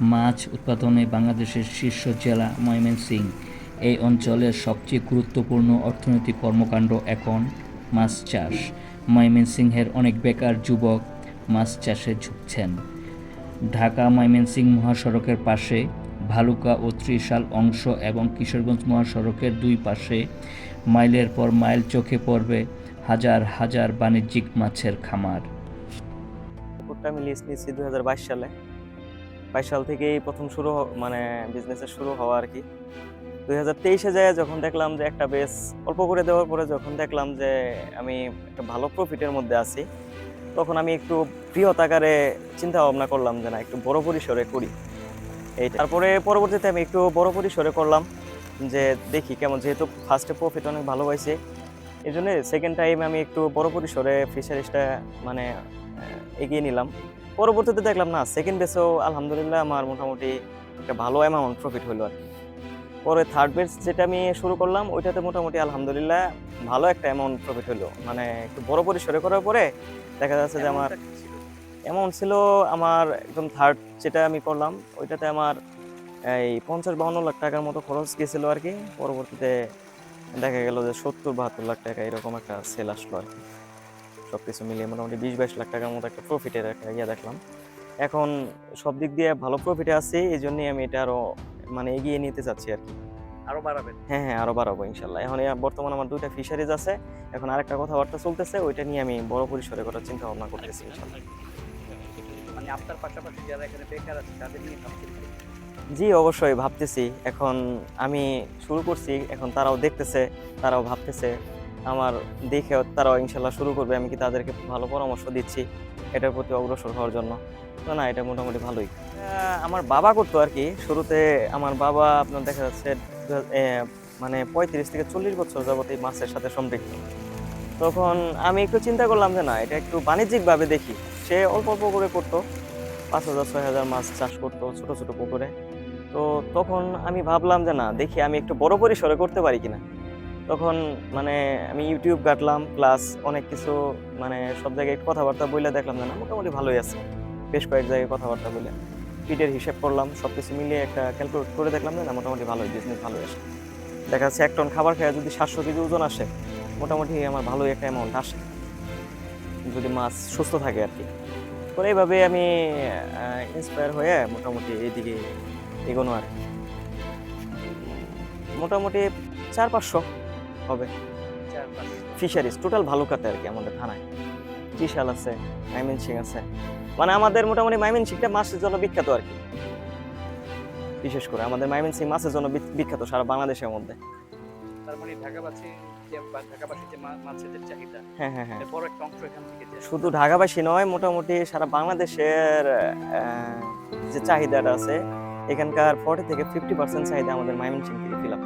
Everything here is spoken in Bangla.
মাছ উৎপাদনে বাংলাদেশের শীর্ষ জেলা ময়মনসিংহ এই অঞ্চলের সবচেয়ে গুরুত্বপূর্ণ অর্থনৈতিক কর্মকাণ্ড এখন মাছ চাষ। ময়মনসিংহের অনেক বেকার যুবক মাছ চাষে ঝুঁকছেন। ঢাকা ময়মনসিংহ মহাসড়কের পাশে ভালুকা ও ত্রিশাল অংশ এবং কিশোরগঞ্জ মহাসড়কের দুই পাশে মাইলের পর মাইল চোখে পড়বে হাজার হাজার বাণিজ্যিক মাছের খামার। আমি লিজ নিয়েছি দুই হাজার বাইশ সালে। বাইশ সাল থেকেই প্রথম শুরু মানে বিজনেসের শুরু হওয়া আর কি। দুই হাজার তেইশে যায় যখন দেখলাম যে একটা বেশ অল্প করে দেওয়ার পরে যখন দেখলাম যে আমি একটা ভালো প্রফিটের মধ্যে আছি, তখন আমি একটু বৃহৎ আকারে চিন্তা ভাবনা করলাম যে না, একটু বড় পরিসরে করি। এই তারপরে পরবর্তীতে আমি একটু বড় পরিসরে করলাম যে দেখি কেমন, যেহেতু ফার্স্টে প্রফিট অনেক ভালো হয়েছে এই জন্য সেকেন্ড টাইম আমি একটু বড় পরিসরে ফিশারিজটা মানে এগিয়ে নিলাম। পরবর্তীতে দেখলাম না সেকেন্ড বেসেও আলহামদুলিল্লাহ আমার মোটামুটি একটা ভালো অ্যামাউন্ট প্রফিট হলো আর কি। পরে থার্ড বেস যেটা আমি শুরু করলাম ওইটাতে মোটামুটি আলহামদুলিল্লাহ ভালো একটা অ্যামাউন্ট প্রফিট হলো মানে একটু বড় পরিসরে করার পরে দেখা যাচ্ছে যে আমার অ্যামাউন্ট ছিল? আমার একদম থার্ড যেটা আমি করলাম ওইটাতে আমার এই পঞ্চাশ বাউন্ন লাখ টাকার মতো খরচ গেছিল আর কি। পরবর্তীতে দেখা গেল যে সত্তর বাহাত্তর লাখ টাকা এরকম একটা সেল আসলো আর কি। সব কিছু মিলিয়ে মোটামুটি বিশ বাইশ লাখ টাকার মতো একটা প্রফিটের একটা ইয়ে দেখলাম। এখন সব দিক দিয়ে ভালো প্রফিটে আছে এই জন্যই আমি এটা আরও মানে এগিয়ে নিতে চাচ্ছি আর কি। আরও বাড়াবেন? হ্যাঁ হ্যাঁ আরও বাড়াবো ইনশাল্লাহ। এখন বর্তমানে আমার দুইটা ফিশারিজ আছে এখন আরেকটা কথাবার্তা চলতেছে ওইটা নিয়ে আমি বড় পরিসরে করার চিন্তা ভাবনা করতেছি ইনশাল্লাহ। মানে আপনার পাশাপাশি যারা এখানে বেকার আছে তাদের নিয়ে জি অবশ্যই ভাবতেছি। এখন আমি শুরু করছি এখন তারাও দেখতেছে তারাও ভাবতেছে। আমার দেখে তারাও ইনশাল্লাহ শুরু করবে। আমি কি তাদেরকে ভালো পরামর্শ দিচ্ছি? এটার প্রতি অগ্রসর হওয়ার জন্য। তো না, এটা মোটামুটি ভালোই। আমার বাবা করতো আর কি। শুরুতে আমার বাবা আপনার দেখা যাচ্ছে মানে পঁয়ত্রিশ থেকে চল্লিশ বছর যাবত এই মাছের সাথে সম্পৃক্ত। তখন আমি একটু চিন্তা করলাম যে, না, এটা একটু বাণিজ্যিকভাবে দেখি। সে অল্প অল্প করে করতো। পাঁচ হাজার, ছয় হাজার মাছ চাষ করতো ছোট ছোট পুকুরে। তো তখন আমি ভাবলাম যে, না, দেখি আমি একটু বড় পরিসরে করতে পারি কিনা। তখন মানে আমি ইউটিউব কাটলাম প্লাস অনেক কিছু মানে সব জায়গায় কথাবার্তা বলে দেখলাম না, মোটামুটি ভালোই আছে। বেশ কয়েক জায়গায় কথাবার্তা বলে ফিটের হিসেব করলাম সব কিছু মিলিয়ে একটা ক্যালকুলেট করে দেখলাম না, মোটামুটি ভালোই বিজনেস ভালোই আসে দেখা যাচ্ছে এক টন খাবার খেয়ে যদি সাতশো কেজি ওজন আসে, মোটামুটি আমার ভালোই একটা অ্যামাউন্ট আসে। যদি মাছ সুস্থ থাকে আর কি। তো এইভাবে আমি ইন্সপায়ার হয়ে মোটামুটি এইদিকে এগোনো আর। মোটামুটি চার পাঁচশো। হবে। ফিশারিজ টোটাল ভালুকাতে আর কি আমাদের থানায়। ত্রিশাল আছে মাইমেনসিং আছে। মানে আমাদের মোটামুটি মাইমেনসিংটা মাছের জন্য বিখ্যাত আর কি। বিশেষ করে আমাদের মাইমেনসিং মাছের জন্য বিখ্যাত সারা বাংলাদেশের মধ্যে। মানে হ্যাঁ হ্যাঁ হ্যাঁ। শুধু ঢাকাবাসী নয় মোটামুটি সারা বাংলাদেশের যে চাহিদাটা আছে এখানকার ফর্টি থেকে ফিফটি পার্সেন্ট চাহিদা আমাদের মাইমেনসিং থেকে ফিল আপ